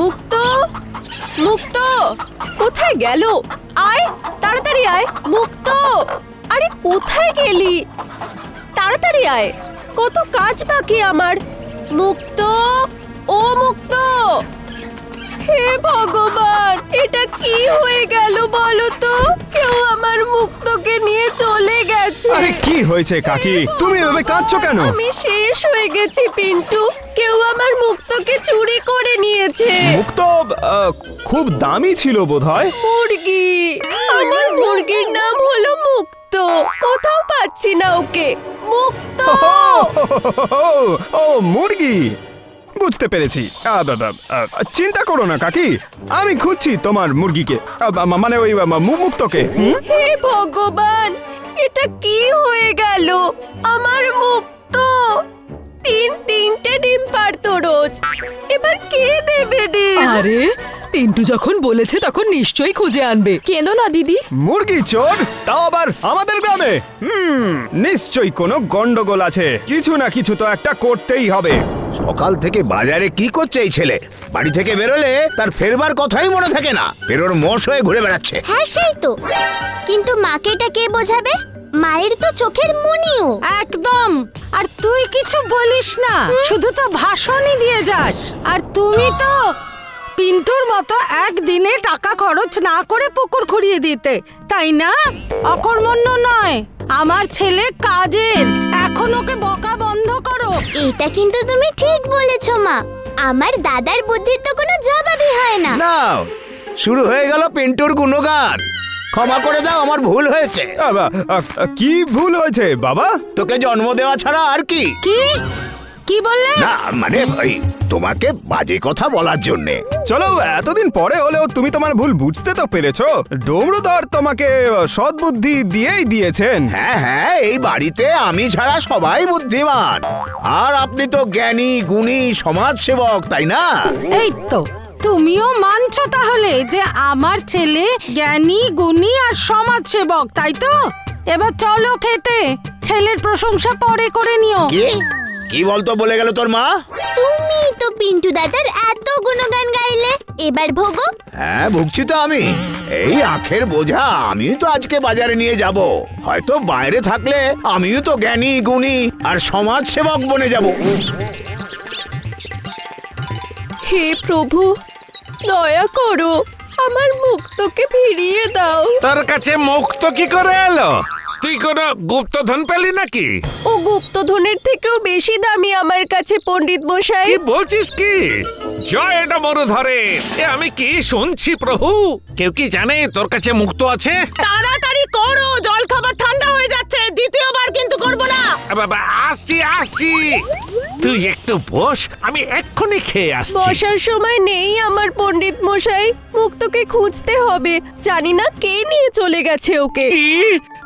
মুক্ত? মুক্ত? কোথায় গেল? আয় তাড়াতাড়ি আয় মুক্ত। আরে কোথায় গেলি? তাড়াতাড়ি আয়। কত কাজ বাকি আমার। মুক্ত? ও মুক্ত? হে ভগবান এটা কি হয়ে গেল বলো তো? কেউ আমার মুক্তকে নিয়ে চলে গেছে। আরে কি হয়েছে কাকি? তুমি এভাবে কাঁদছো কেন? আমি শেষ হয়ে গেছি পিন্টু। কেউ আমার মুক্তকে চুরি করে নিয়েছে। মুক্ত আহ, খুব দামি ছিল বোধহয়। মুরগি। আমার মুরগির নাম হলো মুক্ত। কোথাও পাচ্ছি না ওকে। মুক্ত! ও মুরগি। বুঝতে পেরেছি। আ, বা, বা, আ, চিন্তা করো না কাকি। আমি খুঁজছি তোমার মুরগিকে। আ, মানে ওই আ, মু- মুক্তকে। হুম? হে ভগবান এটা কি হয়ে গেল? আমার মুক্ত! তিন তিনটে ডিম পারতো রোজ। এবার কে দেবে ডিম? আরে পিন্টু যখন বলেছে তখন নিশ্চয়ই খুঁজে আনবে। কেন না দিদি। মুরগি চোর? তাও আবার আমাদের গ্রামে? হুম নিশ্চয়ই কোনো গন্ডগোল আছে। কিছু না কিছু তো একটা করতেই হবে। সকাল থেকে বাজারে কি করছে এই ছেলে? বাড়ি থেকে বেরোলে তার ফেরবার কথাই মনে থাকে না। বেরোর মোষ হয়ে ঘুরে বেড়াচ্ছে। হ্যাঁ সেই তো। কিন্তু মাকে এটা কে বোঝাবে? মায়ের তো চোখের মনিও। একদম। আর তুই কিছু বলিস না। শুধু তো ভাষণই দিয়ে যাস। আর তুমি তো পিন্টুর মতো একদিনে টাকা খরচ না করে পুকুর খুঁড়িয়ে দিতে তাই না? অকর্মণ্য নয়। আমার ছেলে কাজের। এখন ওকে বকা বন্ধ করো। এটা কিন্তু তুমি ঠিক বলেছ মা। আমার দাদার বুদ্ধির তো কোনো জবাবই হয় না। নাও শুরু হয়ে গেল পিন্টুর গুণগান। ক্ষমা করে দাও আমার ভুল হয়েছে। আ, আ, আ, কি ভুল হয়েছে বাবা? তোকে জন্ম দেওয়া ছাড়া আর কি? কি? কি বললে? না মানে ভাই তোমাকে বাজে কথা বলার জন্যে। চলো এতদিন পরে হলেও তুমি তোমার ভুল বুঝতে তো পেরেছ। ডমরুধর তোমাকে সদ্বুদ্ধি দিয়েই দিয়েছেন। হ্যাঁ হ্যাঁ এই বাড়িতে আমি ছাড়া সবাই বুদ্ধিমান। আর আপনি তো জ্ঞানী গুণী সমাজসেবক তাই না? এই তো তুমিও মানছো তাহলে যে আমার ছেলে জ্ঞানী গুণী আর সমাজসেবক তাই তো? এবার চলো খেতে। ছেলের প্রশংসা পরে করে নিও। কি? কি বলতো বলে গেল তোর মা? তুমি তো পিন্টু দাদার এত গুণগান গাইলে এবার ভোগো। হ্যাঁ ভুগছি তো আমি। এই আখের বোঝা আমিও তো আজকে বাজারে নিয়ে যাব। হয়তো বাইরে থাকলে আমিও তো জ্ঞানী গুণী আর সমাজ সেবক বনে যাব। হে প্রভু দয়া করো আমার মুক্তকে ফিরিয়ে দাও। তার কাছে মুক্ত কি করে এলো? তুই কোনো গুপ্তধন পেলি নাকি? ও গুপ্তধনের থেকেও বেশি দামি আমার কাছে পণ্ডিত মশাই। কি বলছিস কি? জয় এটা বড় ধরে এ আমি কি শুনছি প্রভু? কেউ কি জানে তোর কাছে মুক্ত আছে? তাড়াতাড়ি করো জল খাবার ঠান্ডা হয়ে যাচ্ছে দ্বিতীয়বার কিন্তু করব না। বাবা, আসছি আসছি। তুই একটু বস আমি এক্ষুনি খেয়ে আসছি। বসার সময় নেই আমার পণ্ডিত মশাই মুক্তকে খুঁজতে হবে। জানি না কে নিয়ে চলে গেছে ওকে। কি?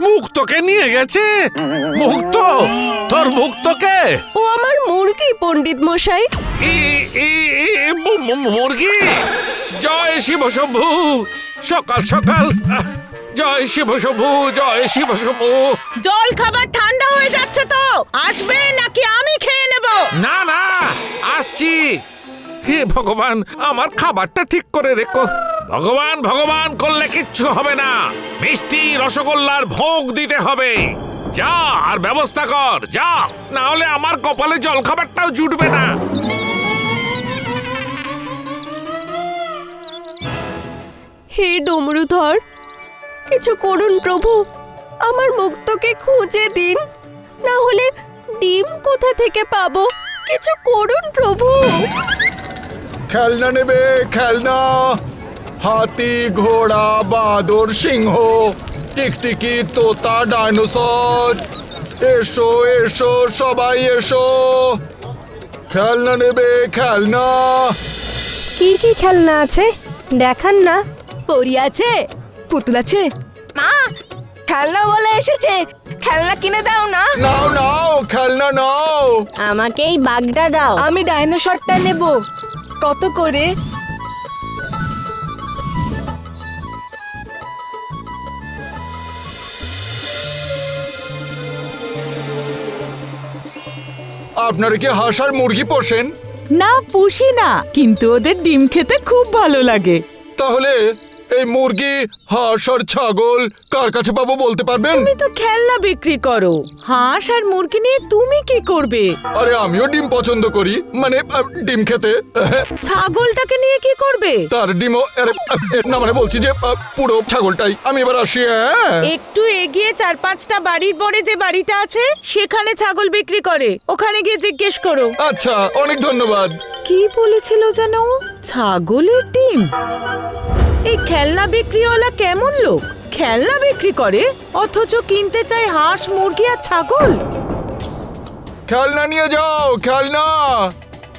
মুক্তকে নিয়ে গেছে। মুক্ত তোর মুক্তকে। ও আমার মুরগি পণ্ডিত মশাই। ই- ই- ই- মু- মু- মুরগি। জয় শিব শম্ভু সকাল সকাল। আহ, জয় শিব শম্ভু জয় শিব শম্ভু। জল খাবার ঠান্ডা হয়ে যাচ্ছে তো। আসবে নাকি আমি খেয়ে নেব? না না আসছি। হে ভগবান আমার খাবারটা ঠিক করে রেখো। ভগবান ভগবান করলে কিচ্ছু হবে না। মিষ্টি রসগোল্লার ভোগ দিতে হবে। যা আর ব্যবস্থা কর যা। না হলে আমার কপালে জল খাবারটাও জুটবে না। হে ডমরুধর কিছু করুন প্রভু। আমার মুক্তকে খুঁজে দিন। না হলে ডিম কোথা থেকে পাবো? কিছু করুন প্রভু। খেলনা নেবে খেলনা। হাতি ঘোড়া বাঁদর সিংহ টিকটিকি তোতা ডাইনোসর। এসো এসো সবাই এসো। খেলনা নেবে খেলনা। কি কি খেলনা আছে? দেখান না। পরি আছে পুতুল আছে। মা খেলনা বলে এসেছে। খেলনা কিনে দাও না। নাও নাও খেলনা নাও। আমাকে এই বাগটা দাও। আমি ডাইনোসরটা নেব। কত করে? আপনারা কি হাঁস আর মুরগি পোষেন? না পুষি না কিন্তু ওদের ডিম খেতে খুব ভালো লাগে। তাহলে এই মুরগি হাঁস আর ছাগল কার কাছে পাবো বলতে পারবেন? তুমি তো খেলনা বিক্রি করো। হাঁস আর মুরগি নিয়ে তুমি কি করবে? আরে আমিও ডিম পছন্দ করি। মানে আহ, ডিম খেতে। ছাগলটাকে নিয়ে কি করবে? তার ডিমও আরে, আহ, না মানে বলছি যে আহ, পুরো ছাগলটাই। আমি এবার আসি হ্যাঁ? একটু এগিয়ে চার পাঁচটা বাড়ির পরে যে বাড়িটা আছে সেখানে ছাগল বিক্রি করে। ওখানে গিয়ে জিজ্ঞেস করো। আচ্ছা অনেক ধন্যবাদ। কি বলেছিল যেন? ও? ছাগলের ডিম। এই খেলনা বিক্রিওয়ালা কেমন লোক? খেলনা বিক্রি করে? অথচ কিনতে চায় হাঁস, মুরগি আর ছাগল? খেলনা নিয়ে যাও, খেলনা।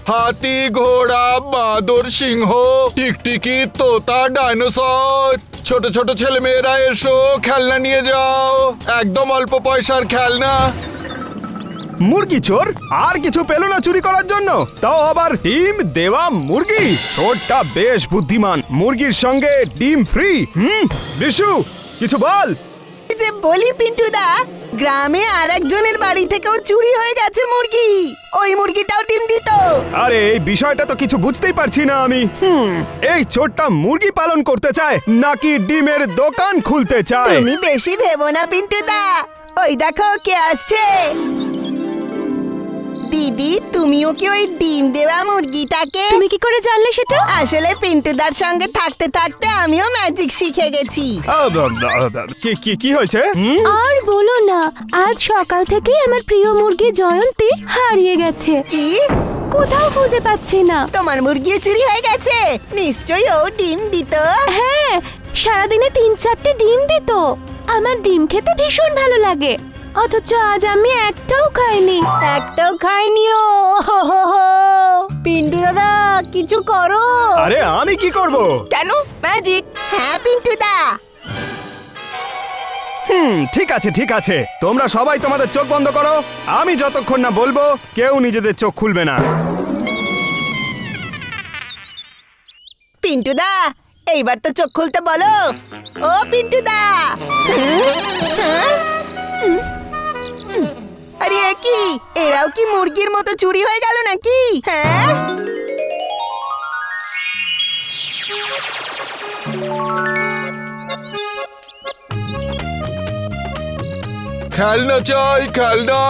হাতি, ঘোড়া, বাদর, সিংহ, টিকটিকি, তোতা, ডাইনোসর। ছোট ছোট ছেলে মেয়েরা এসো, খেলনা নিয়ে যাও। একদম অল্প পয়সার খেলনা। মুরগি চোর? আর কিছু পেল না চুরি করার জন্য? তাও আবার ডিম দেওয়া মুরগি? চোরটা বেশ বুদ্ধিমান। মুরগির সঙ্গে ডিম ফ্রি হুম বিশু কিছু বল। যে বলি পিন্টুদা গ্রামে আর একজনের বাড়ি থেকেও চুরি হয়ে গেছে মুরগি। ওই মুরগিটাও ডিম দিত। আরে এই বিষয়টা তো কিছু বুঝতেই পারছি না আমি। হুম। এই চোরটা মুরগি পালন করতে চায় নাকি ডিমের দোকান খুলতে চায়? তুমি বেশি ভেবো না পিন্টুদা। ওই দেখো কে আসছে। দিদি তুমিও কি ওই ডিম দেওয়া মুরগিটাকে? তুমি কি করে জানলে সেটা? আসলে পিন্টুদার সঙ্গে থাকতে থাকতে আমিও ম্যাজিক শিখে গেছি। কি কি কি হয়েছে? হুম? আর বলো না আজ সকাল থেকে আমার প্রিয় মুরগি জয়ন্তী হারিয়ে গেছে। কি? কোথাও খুঁজে পাচ্ছি না। তোমার মুরগি চুরি হয়ে গেছে? নিশ্চয়ই ও ডিম দিত। হ্যাঁ সারাদিনে তিন চারটে ডিম দিত। আমার ডিম খেতে ভীষণ ভালো লাগে। অথচ আজ আমি একটাও খাইনি। একটাও খাইনিও পিন্টু দাদা কিছু করো। আরে আমি কি করব? কেন? ম্যাজিক হ্যাঁ পিন্টুদা হুম ঠিক আছে ঠিক আছে। তোমরা সবাই তোমাদের চোখ বন্ধ করো। আমি যতক্ষণ না বলব কেউ নিজেদের চোখ খুলবে না। পিন্টু দা এইবার তো চোখ খুলতে বলো। ও পিন্টুদা হ্যাঁ? আরে কি? এরাও কি মুরগির মতো চুরি হয়ে গেল নাকি? হ্যাঁ? খেলনা চাই খেলনা।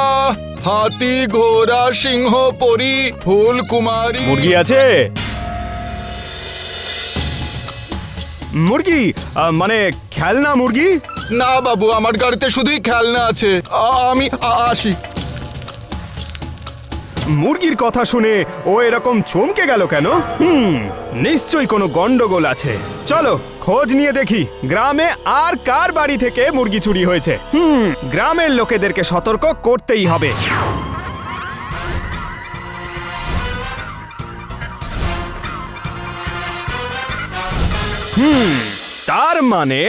হাতি ঘোড়া সিংহ পরি ফুল কুমারী। মুরগি আছে? মুরগি? আহ, মানে খেলনা মুরগি? না, বাবু, আমার গাড়িতে শুধুই খেলনা আছে। আমি আসি। মুরগির কথা শুনে ও এরকম চমকে গেল কেন? হুম, নিশ্চয়ই কোনো গন্ডগোল আছে। চলো, খোঁজ নিয়ে দেখি, গ্রামে আর কার বাড়ি থেকে মুরগি চুরি হয়েছে? হুম, গ্রামের লোকেদেরকে সতর্ক করতেই হবে। হুম তার মানে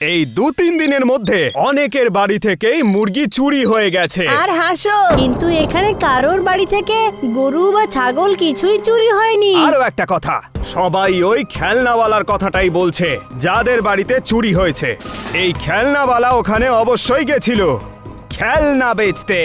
এই দু তিন দিনের মধ্যে অনেকের বাড়ি থেকেই মুরগি চুরি হয়ে গেছে। আর হাসো। কিন্তু এখানে কারোর বাড়ি থেকে গরু বা ছাগল কিছুই চুরি হয়নি। আরও একটা কথা সবাই ওই খেলনাওয়ালার কথাটাই বলছে যাদের বাড়িতে চুরি হয়েছে। এই খেলনাওয়ালা ওখানে অবশ্যই গেছিল। খেলনা বেচতে।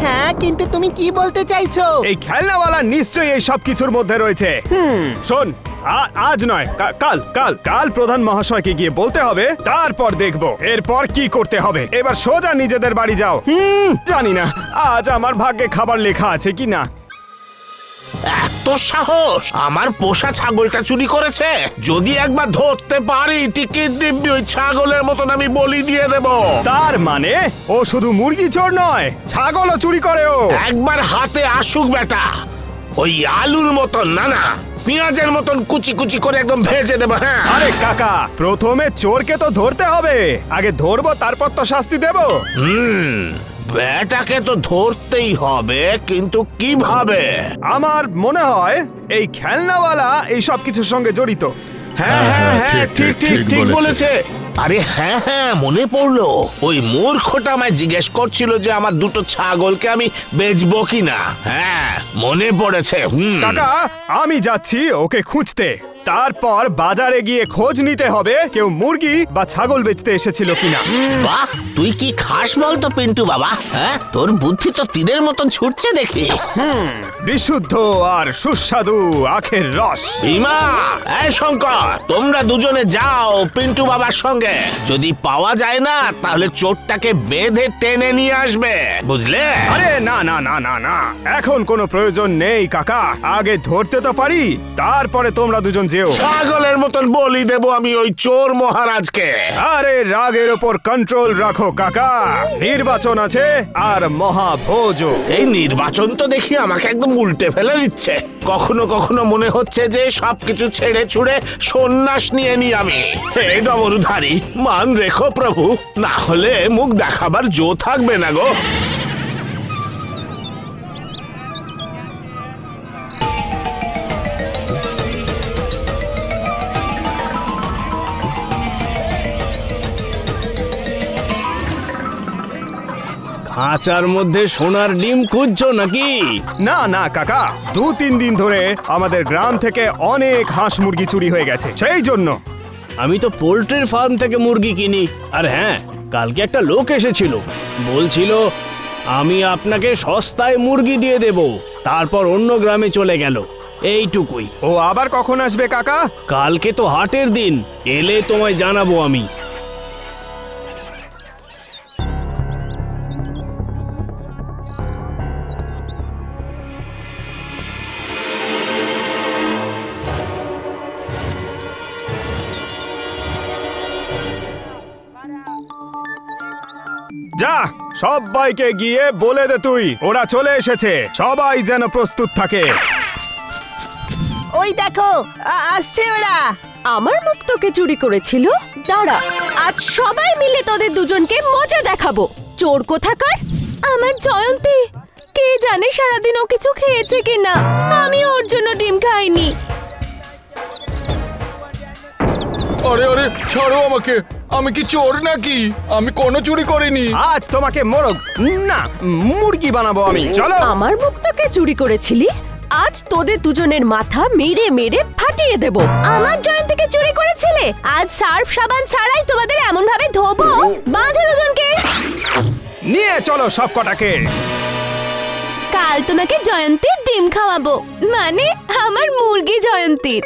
হ্যাঁ কিন্তু তুমি কি বলতে চাইছো? এই খেলনাওয়ালা নিশ্চয়ই এই সব কিছুর মধ্যে রয়েছে। হুম। শোন আজ নয় কাল কাল কাল প্রধান মহাশয়কে গিয়ে বলতে হবে তারপর দেখব এরপর কি করতে হবে। এবার সোজা নিজেদের বাড়ি যাও। হুম জানি না আজ আমার ভাগ্যে খাবার লেখা আছে কি না। এত সাহস! আমার পোষা ছাগলটা চুরি করেছে। যদি একবার ধরতে পারি টিকিট দিব্যি ওই ছাগলের মতন আমি বলি দিয়ে দেব। তার মানে ও শুধু মুরগি চোর নয় ছাগলও চুরি করে ও। একবার হাতে আসুক বেটা। ওই আলুর মতন না না। পেঁয়াজের মতন কুচি কুচি করে একদম ভেজে দেবো হ্যাঁ। আরে কাকা প্রথমে চোরকে তো ধরতে হবে। আগে ধরবো তারপর তো শাস্তি দেব। হুম বেটাকে তো ধরতেই হবে কিন্তু কীভাবে? আমার মনে হয় এই খেলনাওয়ালা এই সব কিছুর সঙ্গে জড়িত। হ্যাঁ হ্যাঁ হ্যাঁ ঠিক ঠিক ঠিক বলেছে। আরে হ্যাঁ হ্যাঁ মনে পড়ল। ওই মূর্খটা আমায় জিজ্ঞেস করছিল যে আমার দুটো ছাগলকে আমি বেচবো কিনা। হ্যাঁ মনে পড়েছে হুম। কাকা আমি যাচ্ছি ওকে খুঁজতে। তারপর বাজারে গিয়ে খোঁজ নিতে হবে কেউ মুরগি বা ছাগল বেচতে এসেছিল কিনা। বাহ তুই কি খাস বলতো পিন্টু বাবা? হ্যাঁ তোর বুদ্ধি তো তীরের মতন ছুটছে দেখি। বিশুদ্ধ আর সুস্বাদু আখের রস। ভীমা! এই শঙ্কর তোমরা দুজনে যাও পিন্টু বাবার সঙ্গে। যদি পাওয়া যায় না তাহলে চোরটাকে বেঁধে টেনে নিয়ে আসবে বুঝলে? আরে না না না না না। এখন কোনো প্রয়োজন নেই কাকা। আগে ধরতে তো পারি তারপরে তোমরা দুজন যেও ছাগলের মতন বলি দেব আমি ওই চোর মহারাজকে। আরে রাগের ওপর কন্ট্রোল রাখো কাকা। নির্বাচন আছে আর মহাভোজ। এই নির্বাচন তো দেখি আমাকে একদম উল্টে ফেলে দিচ্ছে। কখনো কখনো মনে হচ্ছে যে সবকিছু ছেড়ে ছুড়ে সন্ন্যাস নিয়ে নি আমি। হে ডবরুধারী মান রেখো প্রভু। না হলে মুখ দেখাবার জো থাকবে না গো। খাঁচার মধ্যে সোনার ডিম খুঁজছো নাকি? না না কাকা। দু তিন দিন ধরে আমাদের গ্রাম থেকে অনেক হাঁস মুরগি চুরি হয়ে গেছে সেই জন্য। আমি তো পোল্ট্রির ফার্ম থেকে মুরগি কিনি। আর হ্যাঁ কালকে একটা লোক এসেছিল। বলছিল আমি আপনাকে সস্তায় মুরগি দিয়ে দেব। তারপর অন্য গ্রামে চলে গেল। এইটুকুই। ও আবার কখন আসবে কাকা? কালকে তো হাটের দিন। এলে তোমায় জানাব আমি। সবাইকে গিয়ে বলে দে তুই ওরা চলে এসেছে সবাই যেন প্রস্তুত থাকে। ওই দেখো আ- আসছে ওরা। আমার মুক্তকে চুরি করেছিল? দাঁড়া আজ সবাই মিলে তোদের দুজনকে মজা দেখাবো। চোর কোথাকার? আমার জয়ন্তী। কে জানে সারাদিন ও কিছু খেয়েছে কিনা? আমি ওর জন্য ডিম খাইনি। আরে আরে ছাড়ো আমাকে। আমি কি চোর নাকি? আমি কোনো চুরি করিনি। আজ তোমাকে মোরগ না মুরগি বানাবো আমি। চলো। আমার মুক্তকে চুরি করেছিলি? আজ তোদের দুজনের মাথা মেরে মেরে ফাটিয়ে দেব। আমার জয়ন্তীকে চুরি করেছিলে? আজ সার্ফ সাবান ছাড়াই তোমাদের এমন ভাবে ধোবো? বাঁধে দুজনকে। নিয়ে চলো সব কটাকে কাল তোমাকে জয়ন্তীর ডিম খাওয়াবো। মানে আমার মুরগি জয়ন্তীর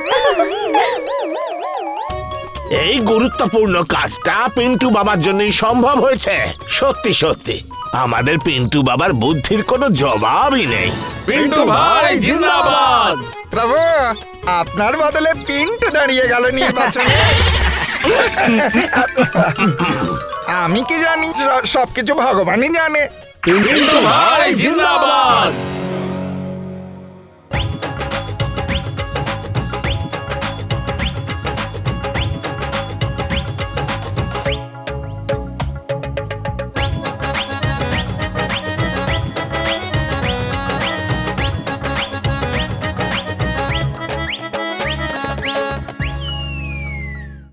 এই গুরুত্বপূর্ণ কাজটা পিন্টু বাবার জন্যই সম্ভব হয়েছে। সত্যি সত্যি। আমাদের পিন্টু বাবার বুদ্ধির কোনো জবাবই নেই। পিন্টু ভাই জিন্দাবাদ! প্রভু আপনার বদলে পিন্টু দাঁড়িয়ে গেল নির্বাচনে। আমি কি জানি সবকিছু ভগবানই জানে। পিন্টু ভাই জিন্দাবাদ!